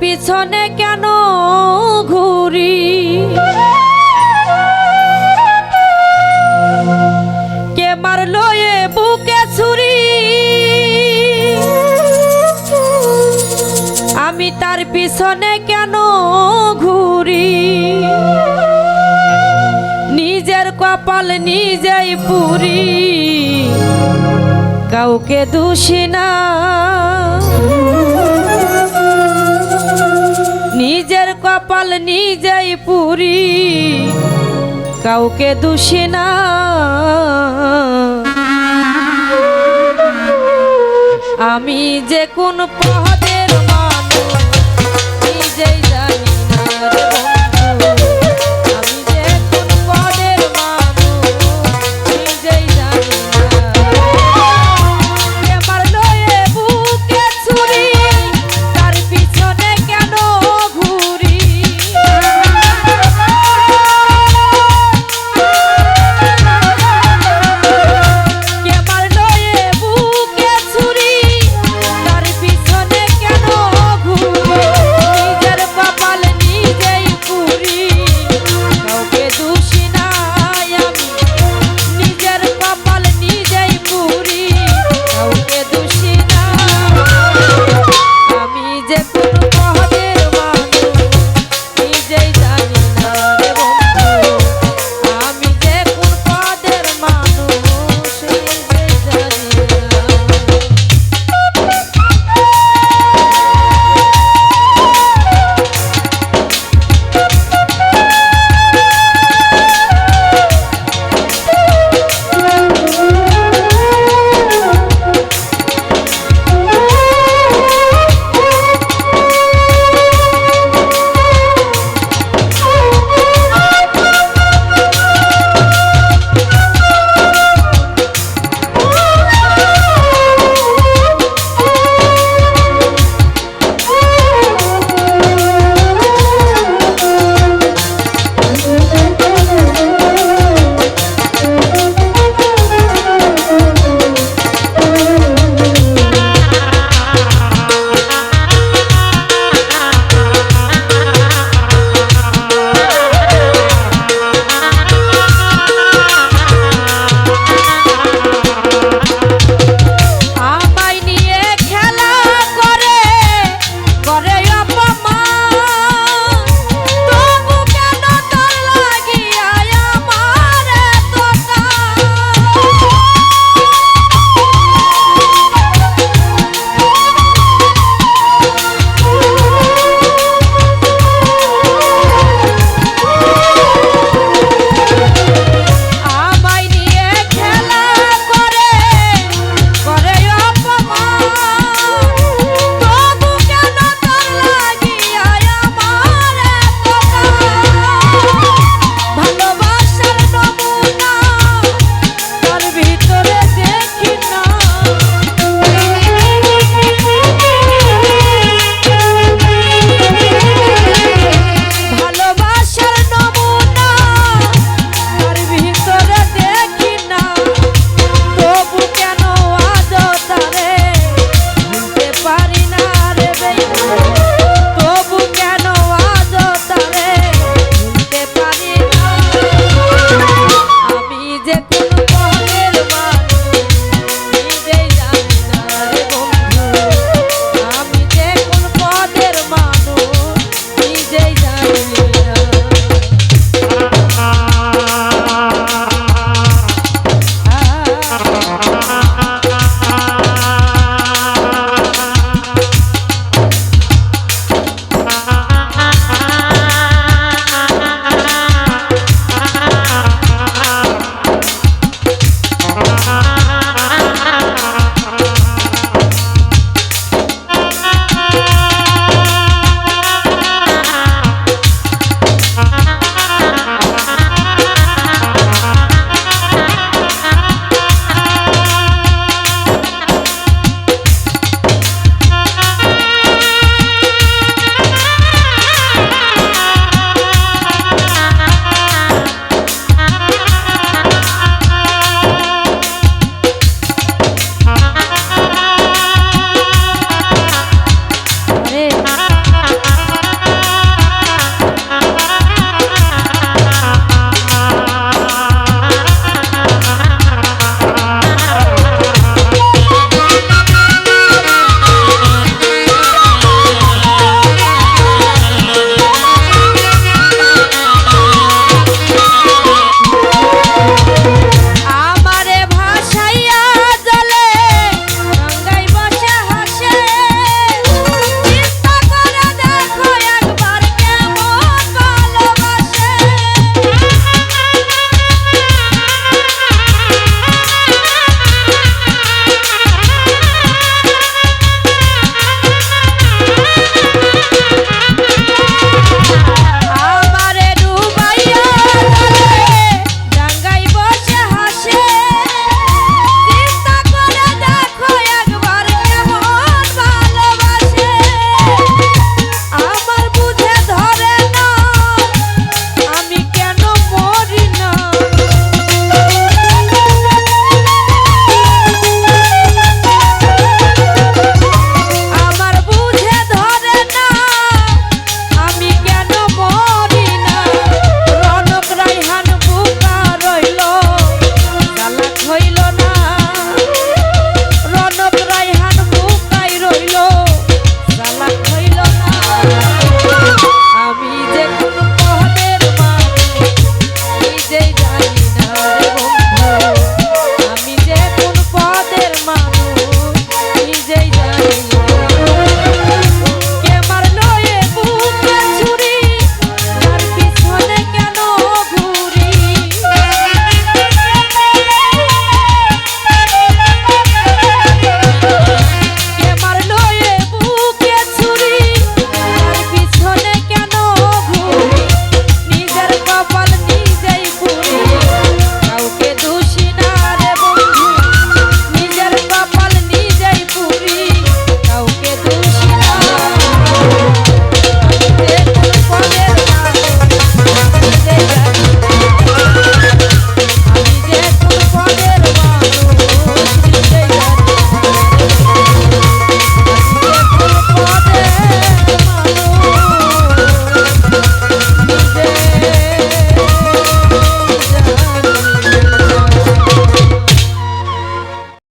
পিছনে কেন ঘুরি? কে মারলো এ বুকে ছুরি? আমি তার পিছনে কেন ঘুরি? নিজের কপাল নিজেই পুরি। কাউকে দোষী না। কপাল যাই পুরি কাউকে দোষী না। আমি যে কোন জানি